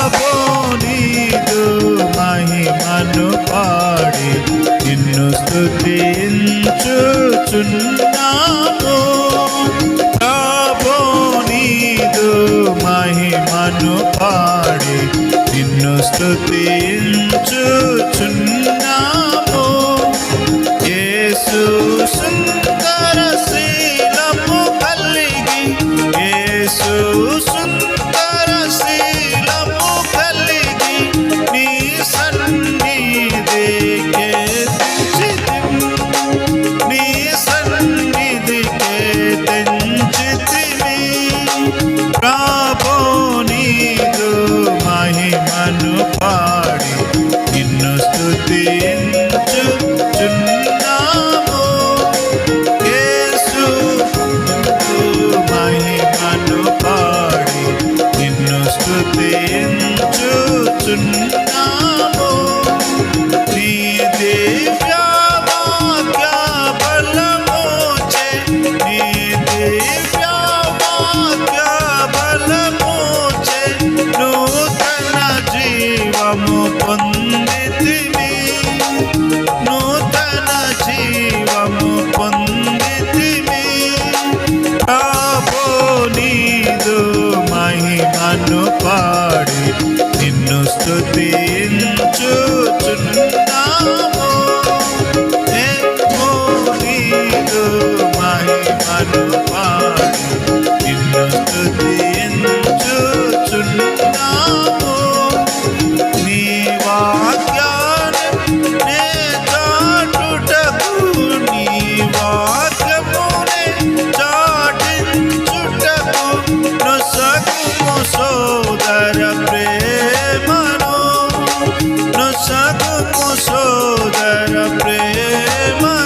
ప్రభు మహిమను పాడి నిన్ను స్థుతించుచున్నాము ప్రభు మహిమను పాడి నిన్ను స్థుతించుచున్నాము యేసు వాక్య బలమోచే నూతన జీవము పొందితిమి. నూతన జీవము పొందితిమి. ప్రభు నీదు మహిమను పాడి నిన్ను నొసగుము సోదర ప్రేమను